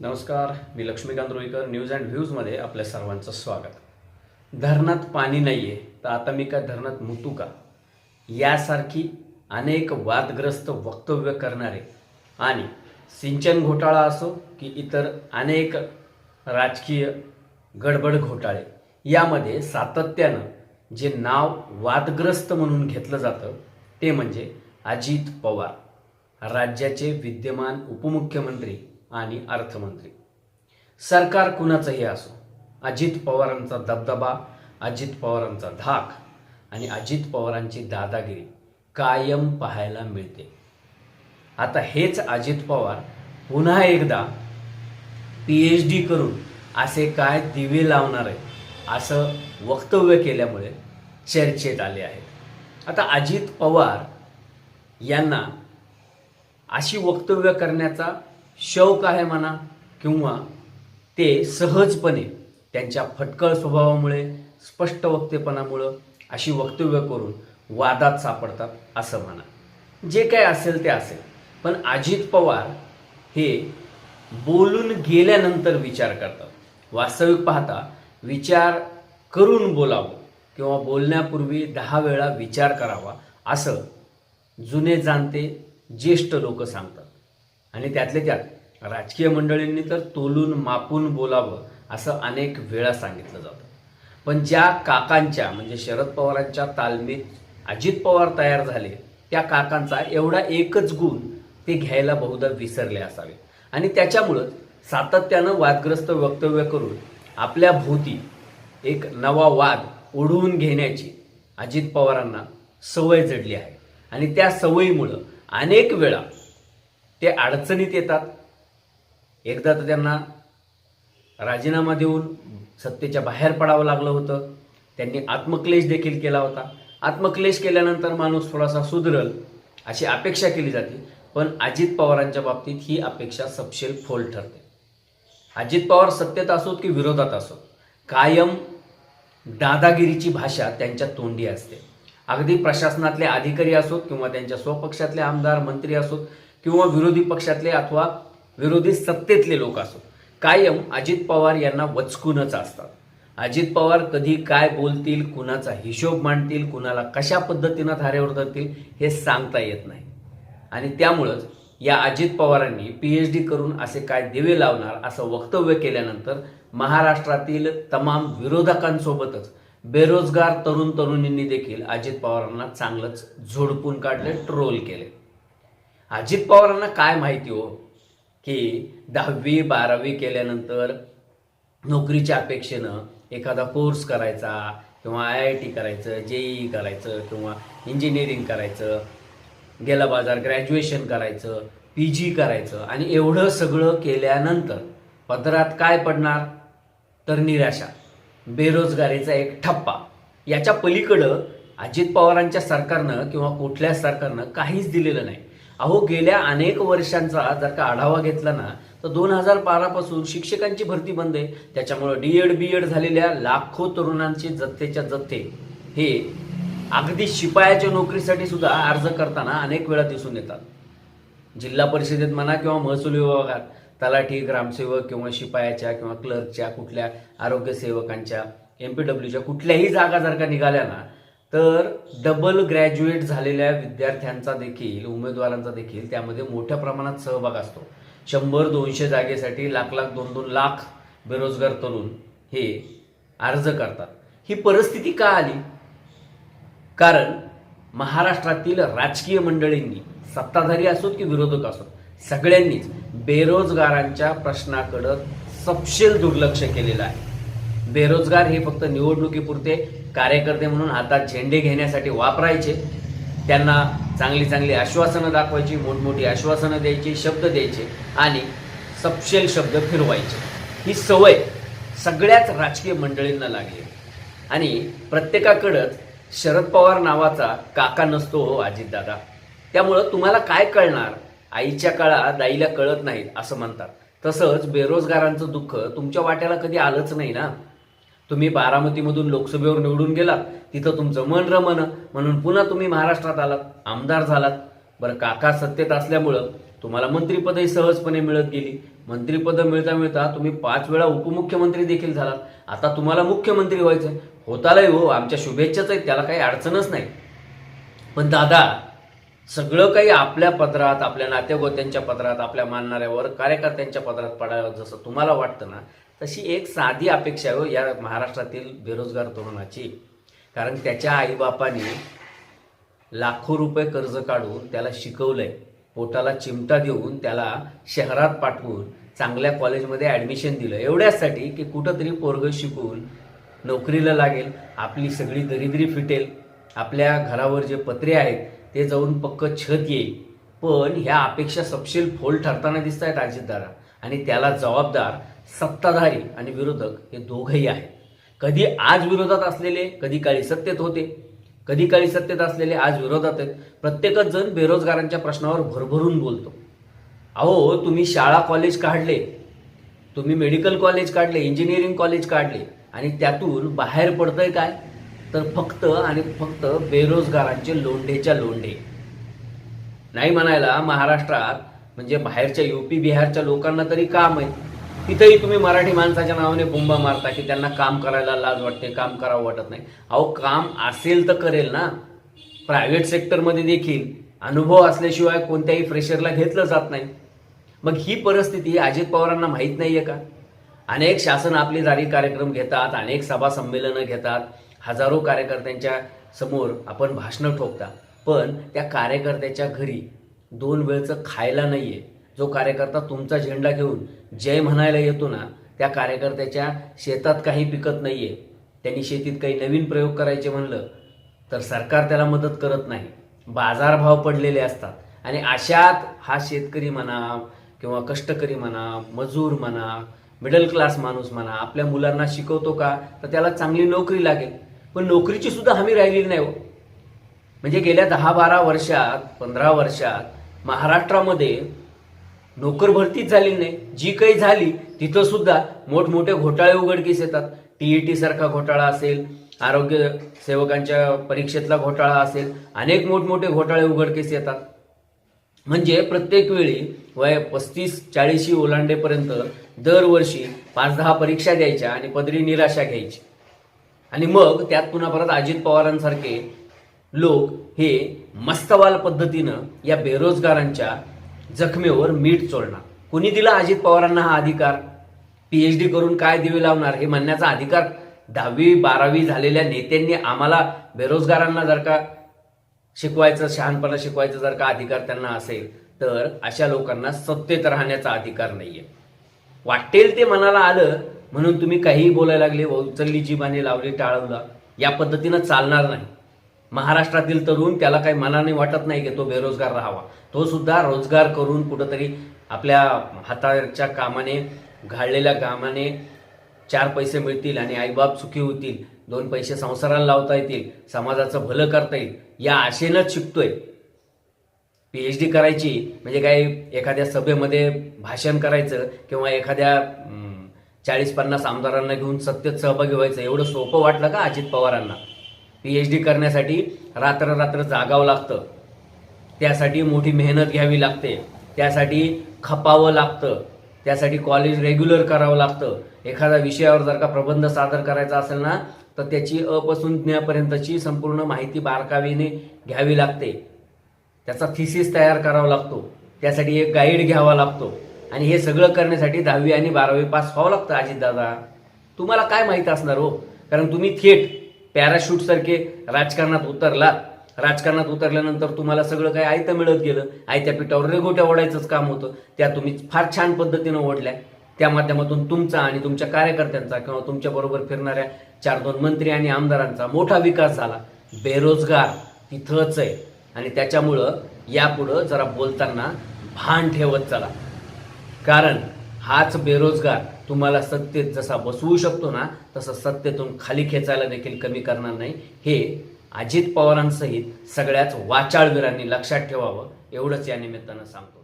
नमस्कार मी Laxmikant Roikar news and व्ह्यूजमध्ये आपल्या सर्वांचं स्वागत. धरणात पाणी नाही आहे तर आता मी काय धरणात मुतू का? यासारखी अनेक वादग्रस्त वक्तव्य करणारे आणि सिंचन घोटाळा असो की इतर अनेक राजकीय गडबड घोटाळे यामध्ये सातत्यानं जे नाव वादग्रस्त म्हणून घेतलं जातं ते म्हणजे अजित पवार. राज्याचे विद्यमान उपमुख्यमंत्री आणि अर्थमंत्री. सरकार कुणाचंही असो अजित पवारांचा दबदबा अजित पवारांचा धाक आणि अजित पवारांची दादागिरी कायम पाहायला मिळते. आता हेच अजित पवार पुन्हा एकदा पी एच डी करून असे काय दिवे लावणार आहे असं वक्तव्य केल्यामुळे चर्चेत आले आहेत. आता अजित पवार यांना अशी वक्तव्य करण्याचा शौक आहे म्हणा किंवा ते सहजपणे त्यांच्या फटकळ स्वभावामुळे स्पष्ट वक्तेपणामुळं अशी वक्तव्य करून वादात सापडतात असं म्हणा. जे काय असेल ते असेल. पण अजित पवार हे बोलून गेल्यानंतर विचार करतात. वास्तविक पाहता विचार करून बोलावं किंवा बोलण्यापूर्वी दहा वेळा विचार करावा असं जुने जाणते ज्येष्ठ लोक सांगतात. आणि त्यातले त्यात राजकीय मंडळींनी तर तोलून मापून बोलावं असं अनेक वेळा सांगितलं जातं. पण ज्या काकांच्या म्हणजे शरद पवारांच्या तालमीत अजित पवार तयार झाले त्या काकांचा एवढा एकच गुण ते घ्यायला बहुधा विसरले असावे. आणि त्याच्यामुळं सातत्यानं वादग्रस्त वक्तव्य करून आपल्या भोवती एक नवा वाद ओढवून घेण्याची अजित पवारांना सवय जडली आहे. आणि त्या सवयीमुळं अनेक वेळा ते अडचणीत येतात. एकदा तर त्यांना राजीनामा देऊन सत्तेच्या बाहेर पडावं लागलं होतं. त्यांनी आत्मक्लेश देखील केला होता. आत्मक्लेश केल्यानंतर माणूस थोडासा सुधरल अशी अपेक्षा केली जाते. पण अजित पवारांच्या बाबतीत ही अपेक्षा सपशेल फोल ठरते. अजित पवार सत्तेत असोत की विरोधात असोत? कायम दादागिरीची भाषा त्यांच्या तोंडी असते. अगदी प्रशासनातले अधिकारी असोत किंवा त्यांच्या स्वपक्षातले आमदार मंत्री असोत किंवा विरोधी पक्षातले अथवा विरोधी सत्तेतले लोक असो. कायम अजित पवार यांना वचकूनच असतात. अजित पवार कधी काय बोलतील कुणाचा हिशोब मांडतील कुणाला कशा पद्धतीनं धारेवर धरतील हे सांगता येत नाही. आणि त्यामुळंच या अजित पवारांनी पी एच डी करून असे काय दिवे लावणार असं वक्तव्य केल्यानंतर महाराष्ट्रातील तमाम विरोधकांसोबतच बेरोजगार तरुण तरुणींनी देखील अजित पवारांना चांगलंच झोडपून काढले ट्रोल केले. अजित पवारांना काय माहिती हो? की दहावी बारावी केल्यानंतर नोकरीच्या अपेक्षेनं एखादा कोर्स करायचा किंवा आय आय टी करायचं जेई करायचं किंवा इंजिनिअरिंग करायचं गेला बाजार ग्रॅज्युएशन करायचं पी जी करायचं आणि एवढं सगळं केल्यानंतर पदरात काय पडणार? तर निराशा बेरोजगारीचा एक ठप्पा. याच्या पलीकडं अजित पवारांच्या सरकारनं किंवा कुठल्याच सरकारनं काहीच दिलेलं नाही. अहो गेल्या अनेक वर्षांचा जर का आढावा घेतला ना तर दोन हजार बारापासून शिक्षकांची भरती बंद आहे. त्याच्यामुळं डी एड बी एड झालेल्या लाखो तरुणांचे जत्तेच्या जत्ते हे अगदी शिपायाच्या नोकरीसाठी सुद्धा अर्ज करताना अनेक वेळा दिसून येतात. जिल्हा परिषदेत म्हणा किंवा महसूल विभागात तलाठी ग्रामसेवक किंवा शिपायाच्या किंवा क्लर्कच्या कुठल्या आरोग्य सेवकांच्या एम पी डब्ल्यूच्या कुठल्याही जागा जर का निघाल्या ना तर डबल ग्रॅज्युएट झालेल्या विद्यार्थ्यांचा देखील उमेदवारांचा देखील त्यामध्ये मोठ्या प्रमाणात सहभाग असतो. शंभर दोनशे जागेसाठी लाख लाख दोन दोन लाख बेरोजगार तरुण हे अर्ज करतात. ही परिस्थिती का आली? कारण महाराष्ट्रातील राजकीय मंडळींनी सत्ताधारी असोत की विरोधक असोत सगळ्यांनीच बेरोजगारांच्या प्रश्नाकडं सपशेल दुर्लक्ष केलेलं आहे. बेरोजगार हे फक्त निवडणुकीपुरते कार्यकर्ते म्हणून हातात झेंडे घेण्यासाठी वापरायचे. त्यांना चांगली चांगली आश्वासनं दाखवायची मोठमोठी आश्वासनं द्यायची शब्द द्यायचे आणि सपशेल शब्द फिरवायचे. ही सवय सगळ्याच राजकीय मंडळींना लागली. आणि प्रत्येकाकडंच शरद पवार नावाचा काका नसतो हो अजितदादा. त्यामुळं तुम्हाला काय कळणार? आईच्या काळात आईला कळत नाहीत असं म्हणतात. तसंच बेरोजगारांचं दुःख तुमच्या वाट्याला कधी आलंच नाही ना? तुम्ही बारामतीमधून लोकसभेवर निवडून गेलात तिथं तुमचं मन रमन म्हणून पुन्हा तुम्ही महाराष्ट्रात आलात आमदार झालात. बरं काका सत्तेत असल्यामुळं तुम्हाला मंत्रिपदही सहजपणे मिळत गेली. मंत्रिपदं मिळता मिळता तुम्ही पाच वेळा उपमुख्यमंत्री देखील झालात. आता तुम्हाला मुख्यमंत्री व्हायचंय. होतालाही हो आमच्या शुभेच्छाच आहेत त्याला काही अडचणच नाही. पण दादा सगळं काही आपल्या पदरात आपल्या नातेगोत्यांच्या पदरात आपल्या मानणाऱ्यावर कार्यकर्त्यांच्या पदरात पडायला जसं तुम्हाला वाटतं ना तशी एक साधी अपेक्षा आहे हो, या महाराष्ट्रातील बेरोजगार तरुणाची. कारण त्याच्या आईबापाने लाखो रुपये कर्ज काढून त्याला शिकवलंय. पोटाला चिमटा देऊन त्याला शहरात पाठवून चांगल्या कॉलेजमध्ये ॲडमिशन दिलं. एवढ्यासाठी की कुठंतरी पोरग शिकून नोकरीला लागेल आपली सगळी दरिद्री फिटेल आपल्या घरावर जे पत्रे आहेत ते जाऊन पक्क छत येईल. पण ह्या अपेक्षा सपशील फोल ठरताना दिसत आहेत अजितदारा आणि त्याला जबाबदार सत्ताधारी आणि विरोधक हे दोघंही आहेत. कधी आज विरोधात असलेले कधी काळी सत्तेत होते. कधी काळी सत्तेत असलेले आज विरोधात आहेत. प्रत्येकच जण बेरोजगारांच्या प्रश्नावर भरभरून बोलतो. अहो तुम्ही शाळा कॉलेज काढले. तुम्ही मेडिकल कॉलेज काढले इंजिनिअरिंग कॉलेज काढले. आणि त्यातून बाहेर पडतंय काय? तर फक्त आणि फक्त बेरोजगारांचे लोंढेच्या लोंढे. नाही म्हणायला महाराष्ट्रात म्हणजे बाहेरच्या युपी बिहारच्या लोकांना तरी काम आहे. तिथेही तुम्ही मराठी माणसाच्या नावाने बोंबा मारता की त्यांना काम करायला लाज वाटते काम करावं वाटत नाही. अहो काम असेल तर करेल ना. प्रायव्हेट सेक्टरमध्ये देखील अनुभव असल्याशिवाय कोणत्याही फ्रेशरला घेतलं जात नाही. मग ही परिस्थिती अजित पवारांना माहीत नाही आहे का? अनेक शासन आपली जारी कार्यक्रम घेतात अनेक सभा संमेलनं घेतात. हजारो कार्यकर्त्यांच्या समोर आपण भाषणं ठोकता. पण त्या कार्यकर्त्याच्या घरी दोन वेळचं खायला नाही आहे जो कार्यकर्ता तुमचा झेंडा घेऊन जय म्हणायला येतो ना त्या कार्यकर्त्याच्या शेतात काही पिकत नाहीये. त्यांनी शेतीत काही नवीन प्रयोग करायचे म्हणलं तर सरकार त्याला मदत करत नाही. बाजारभाव पडलेले असतात. आणि अशात हा शेतकरी म्हणा किंवा कष्टकरी म्हणा मजूर म्हणा मिडल क्लास माणूस म्हणा आपल्या मुलांना शिकवतो का तर त्याला चांगली नोकरी लागेल. पण नोकरीची सुद्धा हमी राहिलेली नाही हो. म्हणजे गेल्या दहा बारा वर्षात पंधरा वर्षात महाराष्ट्रामध्ये नोकर भरतीच झाली नाही. जी काही झाली तिथं सुद्धा मोठमोठे घोटाळे उघडकीस येतात. टीईटी सारखा घोटाळा असेल आरोग्य सेवकांच्या परीक्षेतला घोटाळा असेल अनेक मोठमोठे घोटाळे उघडकीस येतात. म्हणजे प्रत्येक वेळी वय पस्तीस चाळीशी ओलांडेपर्यंत दरवर्षी पाच दहा परीक्षा द्यायच्या आणि पदरी निराशा घ्यायची. आणि मग त्यात पुन्हा परत अजित पवारांसारखे लोक हे मस्तवाल पद्धतीनं या बेरोजगारांच्या जखमेवर मीठ चोळणार कुणी दिला अजित पवारांना हा अधिकार? पीएच डी करून काय दिवे लावणार हे म्हणण्याचा अधिकार दहावी बारावी झालेल्या नेत्यांनी आम्हाला बेरोजगारांना जर का शिकवायचं शहाणपणा शिकवायचं जर का अधिकार त्यांना असेल तर अशा लोकांना सत्तेत राहण्याचा अधिकार नाहीये. वाटेल ते मनाला आलं म्हणून तुम्ही काहीही बोलायला लागले उचलली जीवाने लावली टाळवला या पद्धतीनं चालणार नाही. महाराष्ट्रातील तरुण त्याला काही मनाने वाटत नाही की तो बेरोजगार राहावा. तो सुद्धा रोजगार करून कुठंतरी आपल्या हाताच्या कामाने घाळलेल्या कामाने चार पैसे मिळतील आणि आईबाप सुखी होतील दोन पैसे संसाराला लावता येतील समाजाचं भलं करता येईल या आशेनंच शिकतोय. पीएच डी करायची म्हणजे काय एखाद्या सभेमध्ये भाषण करायचं किंवा एखाद्या चाळीस पन्नास आमदारांना घेऊन सत्तेत सहभागी व्हायचं एवढं सोपं वाटलं का अजित पवारांना? पीएच डी करण्यासाठी रात्र रात्र जागावं लागतं. त्यासाठी मोठी मेहनत घ्यावी लागते. त्यासाठी खपावं लागतं. त्यासाठी कॉलेज रेग्युलर करावं लागतं. एखाद्या विषयावर जर का प्रबंध सादर करायचा असेल ना तर त्याची अपासून ज्ञापर्यंतची संपूर्ण माहिती बारकावीने घ्यावी लागते. त्याचा थिसिस तयार करावा लागतो. त्यासाठी एक गाईड घ्यावा लागतो. आणि हे सगळं करण्यासाठी दहावी आणि बारावी पास व्हावं लागतं अजितदादा तुम्हाला काय माहीत असणार हो? कारण तुम्ही थेट पॅराशूट सारखे राजकारणात उतरलात राजकारणात उतरल्यानंतर तुम्हाला सगळं काही आयतं मिळत गेलं. आयत्या पिठावर रेगोट्या ओढायचंच काम होतं. त्या तुम्ही फार छान पद्धतीनं ओढल्या. त्या माध्यमातून तुमचा आणि तुमच्या कार्यकर्त्यांचा किंवा तुमच्या बरोबर फिरणाऱ्या चार दोन मंत्री आणि आमदारांचा मोठा विकास झाला. बेरोजगार तिथंच आहे. आणि त्याच्यामुळं यापुढं जरा बोलताना भान ठेवत चला. कारण हाच बेरोजगार तुम्हाला सत्तेत जसा बसवू शकतो ना तसं सत्तेतून खाली खेचायला देखील कमी करणार नाही. हे अजित पवारांसहित सगळ्याच वाचाळवीरांनी लक्षात ठेवावं एवढंच या निमित्तानं सांगतो.